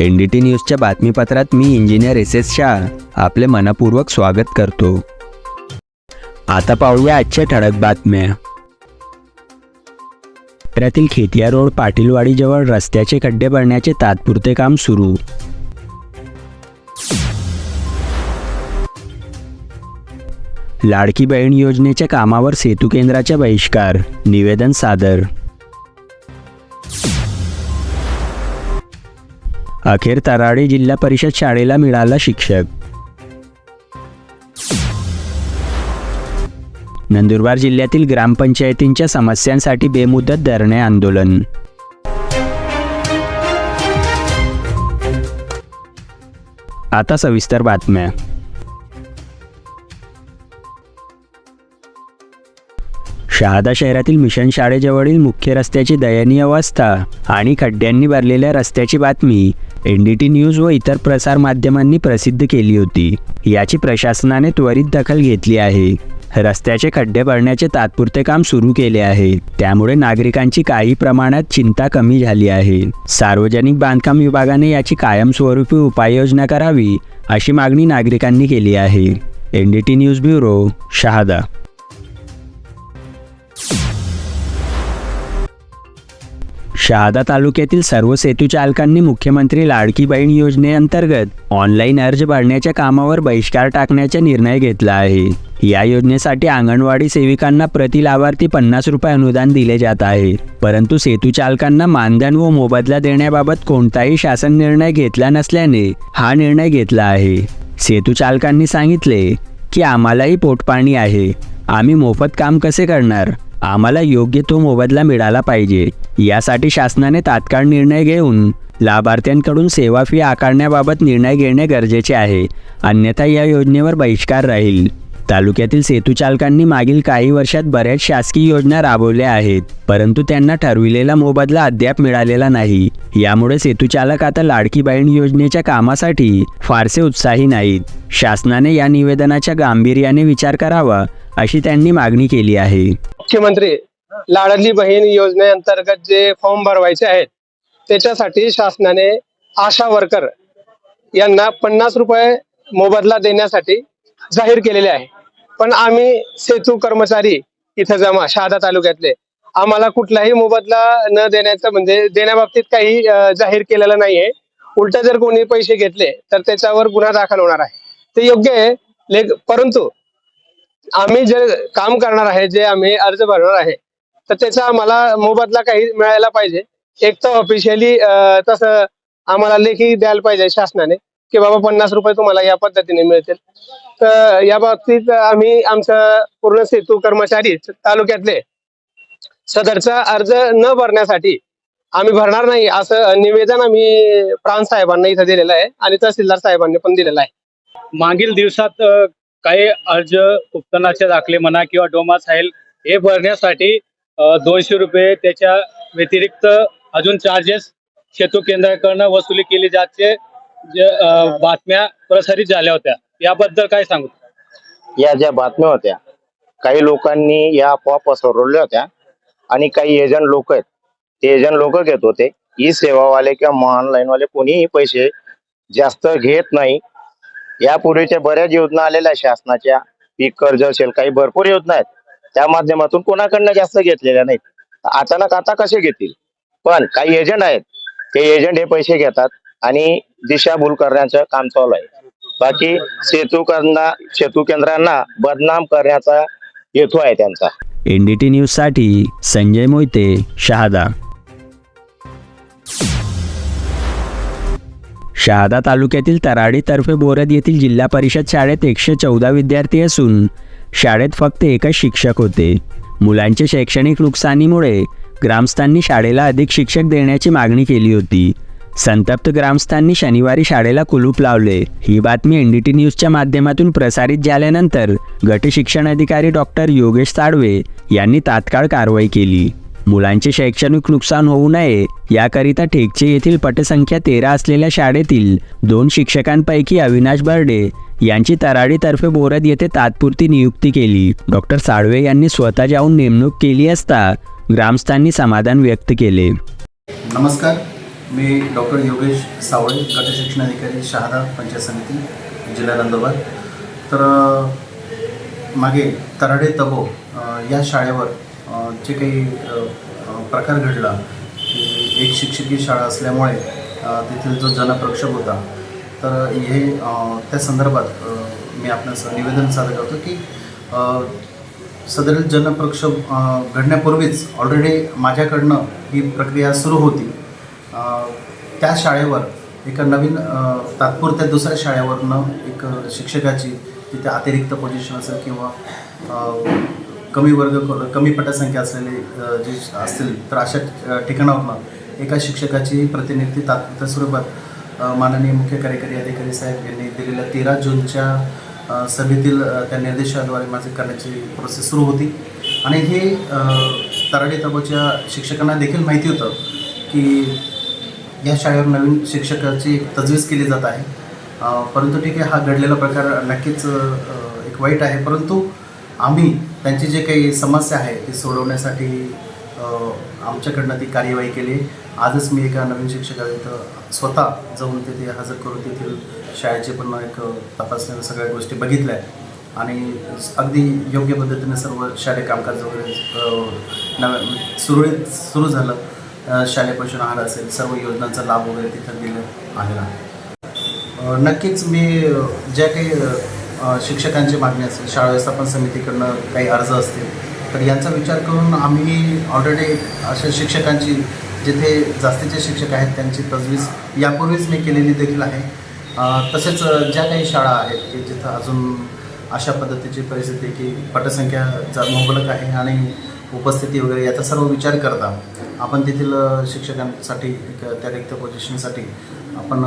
N D T न्यूजच्या बातमीपत्रात मी इंजिनियर एस एस शाह. आपले मनपूर्वक स्वागत करतो. आता पाहूया आजच्या ठळक बातम्या. पुण्यातील खेतिया रोड पाटीलवाडीजवळ रस्त्याचे खड्डे भरण्याचे तात्पुरते काम सुरू. लाडकी बहीण योजनेच्या कामावर सेतू केंद्राचा बहिष्कार. निवेदन सादर अखेर तराडे जिल्हा परिषद शाळेला मिळाला शिक्षक. नंदुरबार जिल्ह्यातील ग्रामपंचायतींच्या समस्यांसाठी बेमुदत धरणे आंदोलन. आता सविस्तर बातम्या. शहादा शहरातील मिशन शाळेजवळील मुख्य रस्त्याची दयनीय अवस्था आणि खड्ड्यांनी भरलेल्या रस्त्याची बातमी एन डी टी न्यूज व इतर प्रसार माध्यमांनी प्रसिद्ध केली होती. याची प्रशासनाने त्वरित दखल घेतली आहे. रस्त्याचे खड्डे भरण्याचे तात्पुरते काम सुरू केले आहे. त्यामुळे नागरिकांची काही प्रमाणात चिंता कमी झाली आहे. सार्वजनिक बांधकाम विभागाने याची कायमस्वरूपी उपाययोजना करावी अशी मागणी नागरिकांनी केली आहे. N D T news bureau Shahada Shahada तालुक्यातील सर्व सेतू चालकांनी मुख्यमंत्री लाडकी बहीण योजनेअंतर्गत ऑनलाईन अर्ज भरण्याच्या कामावर बहिष्कार टाकण्याचा निर्णय घेतला आहे. या योजनेसाठी अंगणवाडी सेविकांना प्रति लाभार्थी पन्नास रुपये अनुदान दिले जात आहे. परंतु सेतू चालकांना मानधन व मोबदला देण्याबाबत कोणताही शासन निर्णय घेतला नसल्याने हा निर्णय घेतला आहे. सेतू चालकांनी सांगितले की आम्हालाही पोटपाणी आहे. आम्ही मोफत काम कसे करणार? आम्हाला योग्य तो मोबदला मिळाला पाहिजे. यासाठी शासनाने तात्काळ निर्णय घेऊन लाभार्थ्यांकडून सेवा फी आकारण्याबाबत निर्णय घेणे गरजेचे आहे. अन्यथा या योजनेवर बहिष्कार राहील. तालुक्यातील सेतू चालकांनी मागील काही वर्षात बऱ्याच शासकीय योजना राबवल्या आहेत परंतु त्यांना ठरविलेला मोबदला अद्याप मिळालेला नाही. यामुळे सेतूचालक आता लाडकी बहीण योजनेच्या कामासाठी फारसे उत्साही नाहीत. शासनाने या निवेदनाच्या गांभीर्याने विचार करावा अशी त्यांनी मागणी केली आहे. मुख्यमंत्री लाडली बहीण योजनेअंतर्गत जे फॉर्म भरवायचे आहेत त्याच्यासाठी शासनाने आशा वर्कर यांना पन्नास रुपये मोबदला देण्यासाठी जाहीर केलेले आहे. पण आम्ही सेतू कर्मचारी इथं जमा शहादा तालुक्यातले आम्हाला कुठलाही मोबदला न देण्याचं म्हणजे देण्याबाबतीत काही जाहीर केलेलं नाहीये. उलट जर कोणी पैसे घेतले तर त्याच्यावर गुन्हा दाखल होणार आहे. ते योग्य आहे परंतु आम्ही जे काम करणार आहे जे आम्ही अर्ज भरणार आहे तर त्याचा आम्हाला मोबदला काही मिळायला पाहिजे. एक तर ऑफिशियली तसं आम्हाला लेखी द्यायला पाहिजे शासनाने की बाबा पन्नास रुपये तुम्हाला या पद्धतीने मिळतील. तर या बाबतीत आम्ही आमचं पूर्ण सेतू कर्मचारी तालुक्यातले सदरचा अर्ज न भरण्यासाठी आम्ही भरणार नाही असं निवेदन आम्ही प्राण साहेबांना इथं दिलेलं आहे आणि तहसीलदार साहेबांनी पण दिलेलं आहे. मागील दिवसात काही अर्ज उत्पन्नाचे दाखले म्हणा किंवा डोमा साहेल हे भरण्यासाठी दोनशे रुपये त्याच्या व्यतिरिक्त अजून चार्जेस सेतू केंद्राकडनं वसुली केली जाते जे बातम्या प्रसारित झाल्या होत्या. याबद्दल काय सांगू? या ज्या बातम्या होत्या काही लोकांनी या अफवा पसरवल्या होत्या आणि काही एजंट लोक आहेत. ते एजंट लोक घेत होते. ई सेवावाले किंवा ऑनलाईन वाले कोणीही पैसे जास्त घेत नाही. यापूर्वीच्या बऱ्याच योजना आलेल्या शासनाच्या. पीक कर्ज असेल काही भरपूर योजना आहेत. त्या माध्यमातून कोणाकडनं जास्त घेतलेल्या नाहीत. अचानक आता कसे घेतील? पण काही एजंट आहेत. ते एजंट हे पैसे घेतात आणि दिशाभूल करण्याचं काम चालू आहे. बाकी सेतू करना सेतू केंद्रांना बदनाम करण्याचा हेतू आहे त्यांचा. एनडीटी न्यूजसाठी संजय मोहिते शहादा. शहादा तालुक्यातील तराडीतर्फे बोरद येथील जिल्हा परिषद शाळेत एकशे चौदा विद्यार्थी असून शाळेत फक्त एकच शिक्षक होते. मुलांच्या शैक्षणिक नुकसानीमुळे ग्रामस्थांनी शाळेला अधिक शिक्षक देण्याची मागणी केली होती. संतप्त ग्रामस्थांनी शनिवारी शाळेला कुलूप लावले. ही बातमी एन डी टी न्यूजच्या माध्यमातून प्रसारित झाल्यानंतर गट शिक्षण अधिकारी डॉक्टर योगेश ताडवे यांनी तात्काळ कारवाई केली. मुलांचे शैक्षणिक नुकसान होऊ नये याकरिता ठेकचे येथील पटसंख्या तेरा असलेल्या शाळेतील दोन शिक्षकांपैकी अविनाश बर्डे यांची तराडीतर्फे बोरद येथे तात्पुरती नियुक्ती केली. डॉक्टर साळवे यांनी स्वतः जाऊन नेमणूक केली असता ग्रामस्थांनी समाधान व्यक्त केले. नमस्कार मी डॉक्टर योगेश सावळे गट शिक्षण अधिकारी शहादा पंचायत समिती जिल्हा नंदुरबार. तर मागे तराडे तबो या शाळेवर जे काही प्रकार घडला की एक शिक्षकी शाळा असल्यामुळे तेथील जो जनप्रक्षोभ होता तर हे त्या संदर्भात मी आपणास निवेदन सादर करतो की सदरील जनप्रक्षोभ घडण्यापूर्वीच ऑलरेडी माझ्याकडनं ही प्रक्रिया सुरू होती. त्या शाळेवर एका नवीन तात्पुरत्या दुसऱ्या शाळेवरनं एक शिक्षकाची तिथे अतिरिक्त पोझिशन असेल किंवा कमी वर्ग कमी पटसंख्या असलेले जे असतील तर अशा ठिकाणावरनं एका शिक्षकाची प्रतिनिधी तात्पुरत्या स्वरूपात माननीय मुख्य कार्यकारी अधिकारी साहेब यांनी दिलेल्या तेरा जूनच्या सभेतील त्या निर्देशाद्वारे माझे करण्याची प्रोसेस सुरू होती. आणि हे तराडे तबोच्या शिक्षकांना देखील माहिती होतं की या शाळेवर नवीन शिक्षकाची तजवीज केली जात आहे. परंतु ठीक आहे हा घडलेला प्रकार नक्कीच एक वाईट आहे. परंतु आम्ही त्यांची जे काही समस्या आहे ती सोडवण्यासाठी आमच्याकडनं ती कार्यवाही केली. आजच मी एका नवीन शिक्षकाला इथं स्वतः जाऊन तिथे हजर करून तेथील शाळेचे पण एक तपासण्या सगळ्या गोष्टी बघितल्या. आणि अगदी योग्य पद्धतीने सर्व शालेय कामकाज वगैरे नव नव्या सुरळीत सुरू झालं. शालेय पोषण आहार असेल सर्व योजनांचा लाभ वगैरे तिथं दिलं आलेला आहे नक्कीच मी ज्या काही शिक्षकांची मागणी असेल शाळा व्यवस्थापन समितीकडनं काही अर्ज असतील तर यांचा विचार करून आम्ही ऑलरेडी अशा शिक्षकांची जिथे जास्तीचे शिक्षक आहेत त्यांची तजवीज यापूर्वीच मी केलेली देखील आहे. तसेच ज्या काही शाळा आहेत की जिथं अजून अशा पद्धतीची परिस्थिती की पटसंख्या जा मुबलक आहे आणि उपस्थिती वगैरे याचा सर्व विचार करता आपण तेथील शिक्षकांसाठी त्या रिक्त पोझिशनसाठी आपण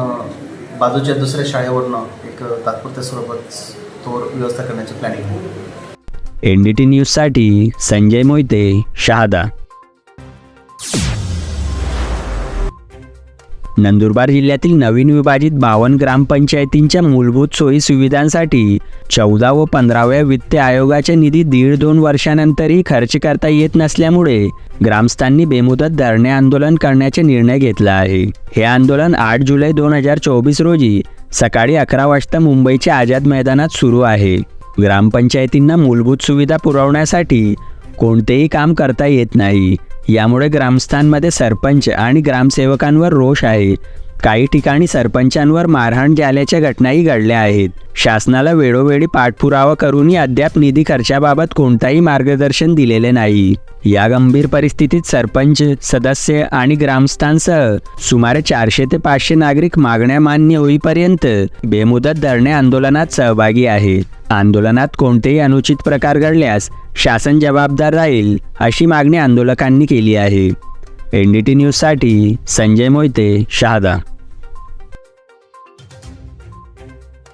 बाजूच्या दुसऱ्या शाळेवरनं एक तात्पुरत्या स्वरूपात तो व्यवस्था करण्याची planning NDT N D T न्यूजसाठी संजय मोहिते शहादा. नंदुरबार जिल्ह्यातील नवीन विभाजित बावन्न ग्रामपंचायतींच्या मूलभूत सोयी सुविधांसाठी चौदा व पंधराव्या वित्त आयोगाच्या निधी दीड दोन वर्षानंतरही खर्च करता येत नसल्यामुळे ग्रामस्थांनी बेमुदत धरणे आंदोलन करण्याचा निर्णय घेतला आहे. हे आंदोलन आठ जुलै दोन हजार चोवीस रोजी सकाळी अकरा वाजता मुंबईच्या आझाद मैदानात सुरू आहे. ग्रामपंचायतींना मूलभूत सुविधा पुरवण्यासाठी कोणतेही काम करता येत नाही. यामुळे ग्रामस्थांमध्ये सरपंच आणि ग्रामसेवकांवर रोष आहे. काही ठिकाणी सरपंचांवर मारहाण झाल्याच्या घटनाही घडल्या आहेत. शासनाला वेळोवेळी पाठपुरावा करूनही अद्याप निधी खर्चाबाबत कोणताही मार्गदर्शन दिलेले नाही. या गंभीर परिस्थितीत सरपंच सदस्य आणि ग्रामस्थांसह सुमारे चारशे ते पाचशे नागरिक मागण्या मान्य होईपर्यंत बेमुदत धरणे आंदोलनात सहभागी आहेत. आंदोलनात कोणतेही अनुचित प्रकार घडल्यास शासन जबाबदार राहील अशी मागणी आंदोलकांनी केली आहे. एन डी टी न्यूजसाठी संजय मोहिते शहादा.